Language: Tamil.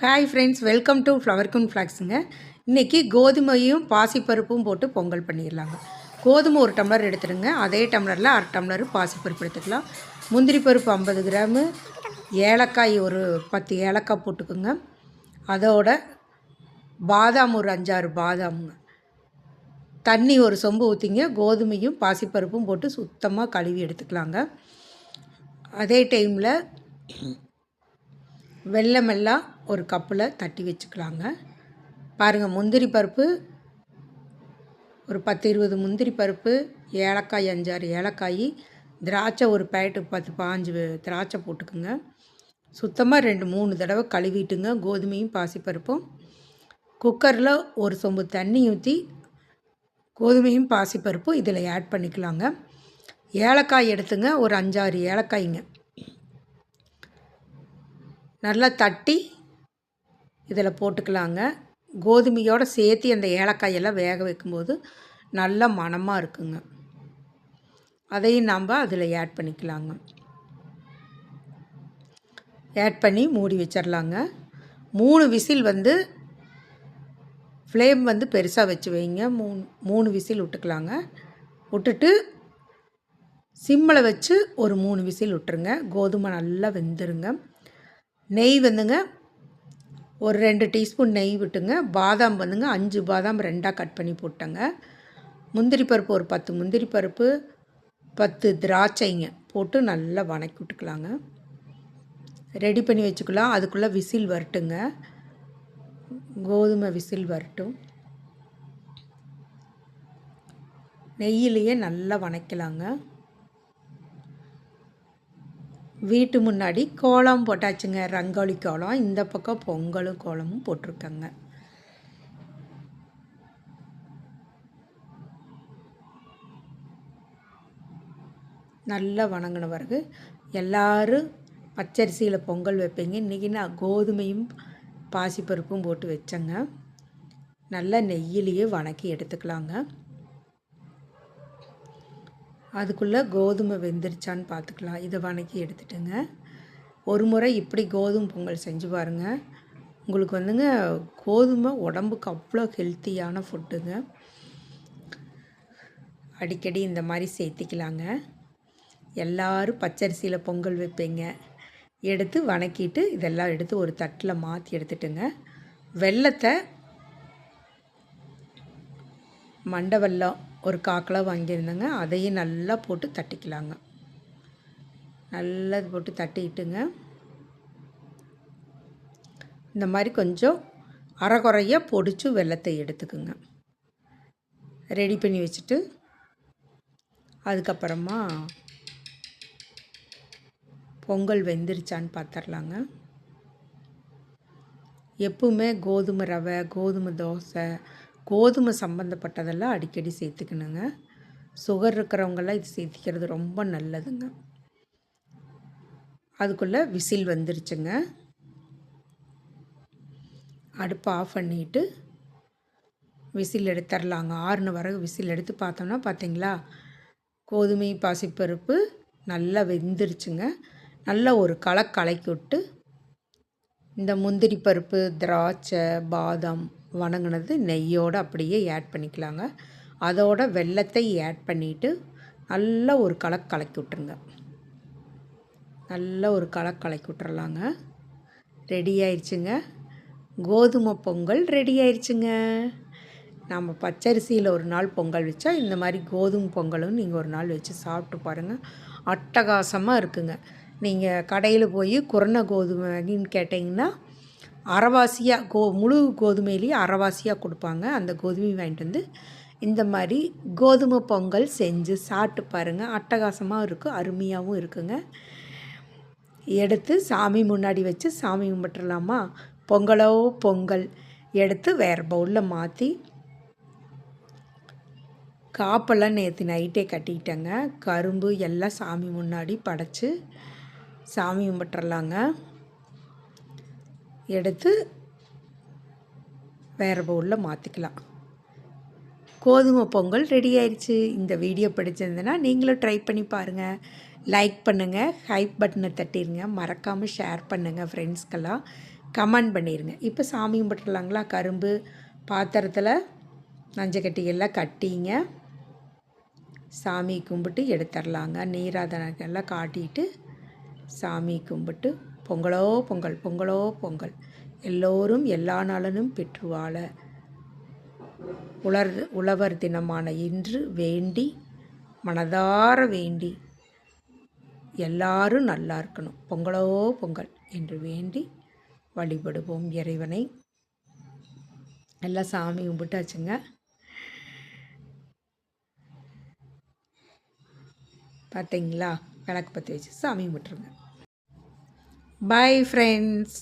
Hi friends welcome to flower குன் ஃப்ளாக்ஸுங்க இன்றைக்கி கோதுமையும் பாசிப்பருப்பும் போட்டு பொங்கல் பண்ணிடலாங்க. கோதுமை ஒரு டம்ளர் எடுத்துடுங்க. அதே டம்ளரில் அரை டம்ளர் பாசிப்பருப்பு எடுத்துக்கலாம். முந்திரி பருப்பு ஐம்பது கிராமு. ஏலக்காய் ஒரு பத்து ஏலக்காய் போட்டுக்குங்க. அதோட பாதாம் ஒரு அஞ்சாறு பாதாமுங்க. தண்ணி ஒரு சொம்பு ஊற்றிங்க கோதுமையும் பாசிப்பருப்பும் போட்டு சுத்தமாக கழுவி எடுத்துக்கலாங்க. அதே டைமில் வெள்ளமெல்லாம் ஒரு கப்பில் தட்டி வச்சுக்கலாங்க. பாருங்கள் முந்திரி பருப்பு ஒரு பத்து இருபது முந்திரி பருப்பு ஏலக்காய் அஞ்சாறு ஏலக்காய் திராட்சை ஒரு பேக்கெட்டு பத்து பாஞ்சு திராட்சை போட்டுக்குங்க. சுத்தமாக ரெண்டு மூணு தடவை கழுவிட்டுங்க கோதுமையும் பாசிப்பருப்பும். குக்கரில் ஒரு சொம்பு தண்ணி ஊற்றி கோதுமையும் பாசிப்பருப்பும் இதில் ஆட் பண்ணிக்கலாங்க. ஏலக்காய் எடுத்துங்க ஒரு அஞ்சாறு ஏலக்காய்ங்க. நல்லா தட்டி இதில் போட்டுக்கலாங்க. கோதுமையோடு சேர்த்து அந்த ஏலக்காயெல்லாம் வேக வைக்கும்போது நல்ல மணமாக இருக்குங்க. அதையும் நாம் அதில் ஆட் பண்ணிக்கலாங்க. ஆட் பண்ணி மூடி வச்சிடலாங்க மூணு விசில் வந்து ஃப்ளேம் வந்து பெருசாக வச்சு வைங்க. மூணு மூணு விசில் விட்டுக்கலாங்க. விட்டுட்டு சிம்மில் வச்சு ஒரு மூணு விசில் விட்டுருங்க. கோதுமை நல்லா வெந்துருங்க. நெய் வந்துங்க. ஒரு ரெண்டு டீஸ்பூன் நெய் விட்டுங்க. பாதாம் வந்துங்க அஞ்சு பாதாம் ரெண்டாக கட் பண்ணி போட்டேங்க. முந்திரி பருப்பு ஒரு பத்து முந்திரி பருப்பு பத்து திராட்சைங்க போட்டு நல்லா வணக்கி விட்டுக்கலாங்க. ரெடி பண்ணி வச்சுக்கலாம். அதுக்குள்ளே விசில் வரட்டுங்க. கோதுமை விசில் வரட்டும். நெய்யிலேயே நல்லா வணக்கலாங்க. வீட்டு முன்னாடி கோலம் போட்டாச்சுங்க. ரங்கோலி கோலம். இந்த பக்கம் பொங்கலும் கோலமும் போட்டிருக்கங்க. நல்லா வணங்கின பிறகு எல்லோரும் பச்சரிசியில் பொங்கல் வைப்பீங்க. இன்றைக்கி நான் கோதுமையும் பாசிப்பருப்பும் போட்டு வச்சேங்க. நல்லா நெய்யிலேயே வணக்கி எடுத்துக்கலாங்க. அதுக்குள்ளே கோதுமை வெந்துருச்சான்னு பார்த்துக்கலாம். இதை வணக்கி எடுத்துட்டுங்க. ஒரு முறை இப்படி கோதுமை பொங்கல் செஞ்சு பாருங்கள் உங்களுக்கு வந்துங்க கோதுமை உடம்புக்கு அவ்வளோ ஹெல்த்தியான ஃபுட்டுங்க. அடிக்கடி இந்த மாதிரி சேர்த்திக்கலாங்க. எல்லோரும் பச்சரிசியில் பொங்கல் வைப்பீங்க. எடுத்து வணக்கிட்டு இதெல்லாம் எடுத்து ஒரு தட்டில் மாற்றி எடுத்துட்டுங்க. வெள்ளத்தை மண்டை வெல்லம் ஒரு காக்கிலோ வாங்கியிருந்தேங்க. அதையும் நல்லா போட்டு தட்டிக்கலாங்க. நல்லா போட்டு தட்டிக்கிட்டுங்க இந்த மாதிரி கொஞ்சம் அரைக்குறையாக பொடிச்சு வெள்ளத்தை எடுத்துக்குங்க. ரெடி பண்ணி வச்சுட்டு அதுக்கப்புறமா பொங்கல் வெந்துருச்சான்னு பார்த்துர்லாங்க எப்பவுமே கோதுமை ரவை கோதுமை தோசை கோதுமை சம்மந்தப்பட்டதெல்லாம் அடிக்கடி சேர்த்துக்கணுங்க. சுகர் இருக்கிறவங்கெல்லாம் இது சேர்த்திக்கிறது ரொம்ப நல்லதுங்க. அதுக்குள்ளே விசில் வந்துருச்சுங்க. அடுப்பு ஆஃப் பண்ணிவிட்டு விசில் எடுத்துடலாங்க ஆறுன வரகு விசில் எடுத்து பார்த்தோம்னா பார்த்தீங்களா? கோதுமை பாசிப்பருப்பு நல்லா வெந்துருச்சுங்க. நல்லா ஒரு களை கலக்கி விட்டு இந்த முந்திரி பருப்பு திராட்சை பாதாம் வணங்கினது நெய்யோடு அப்படியே ஆட் பண்ணிக்கலாங்க. அதோட வெள்ளத்தை ஆட் பண்ணிவிட்டு நல்லா ஒரு கலக்கு கலக்கி விட்ருங்க நல்லா ஒரு கலக்கு கலக்கி விட்றலாங்க ரெடி ஆயிடுச்சுங்க கோதுமை பொங்கல் ரெடி ஆயிடுச்சுங்க நம்ம பச்சரிசியில் ஒரு நாள் பொங்கல் வச்சா இந்த மாதிரி கோதுமை பொங்கலும் நீங்கள் ஒரு நாள் வச்சு சாப்பிட்டு பாருங்கள் அட்டகாசமாக இருக்குங்க. நீங்கள் கடையில் போய் குரண கோதுமைன்னு கேட்டிங்கன்னா அரைவாசியாக கோ முழு கோதுமையிலேயே அரைவாசியாக கொடுப்பாங்க. அந்த கோதுமை வாங்கிட்டு வந்து இந்த மாதிரி கோதுமை பொங்கல் செஞ்சு சாப்பிட்டு பாருங்கள் அட்டகாசமாக இருக்கும் அருமையாகவும் இருக்குங்க. எடுத்து சாமி முன்னாடி வச்சு சாமி கும்பிட்டுலாமா பொங்கலோ பொங்கல் எடுத்து வேறு பவுலில் மாற்றி காப்பெல்லாம் நேற்று நைட்டே கட்டிக்கிட்டேங்க கரும்பு எல்லாம் சாமி முன்னாடி படைச்சி சாமி கும்பிட்டுறலாங்க. எடுத்து வேறு பவுலில் மாற்றிக்கலாம் கோதுமை பொங்கல் ரெடி ஆயிடுச்சு இந்த வீடியோ பிடிச்சிருந்ததுன்னா நீங்களும் ட்ரை பண்ணி பாருங்கள் லைக் பண்ணுங்கள் ஹைப் பட்டனை தட்டிடுங்க மறக்காமல் ஷேர் பண்ணுங்கள் ஃப்ரெண்ட்ஸ்க்கெல்லாம் கமெண்ட் பண்ணிடுங்க இப்போ சாமி கும்பிட்டுலாங்களா கரும்பு பாத்திரத்தில் மஞ்சக்கட்டிகள்லாம் கட்டிங்க. சாமி கும்பிட்டு எடுத்துடலாங்க. நீராதனங்கள்லாம் காட்டிட்டு சாமி கும்பிட்டு பொங்கலோ பொங்கல் பொங்கலோ பொங்கல். எல்லோரும் எல்லா நலனும் பெற்று வாழ. உலர் உழவர் தினமான இன்று வேண்டி மனதார வேண்டி எல்லாரும் நல்லா இருக்கணும். பொங்கலோ பொங்கல் என்று வேண்டி வழிபடுவோம் இறைவனை. எல்லாம் சாமி கும்பிட்டாச்சுங்க. பார்த்தீங்களா? விளக்கு பற்றி வச்சு சாமி கும்பிட்ருங்க பாய் ஃப்ரெண்ட்ஸ்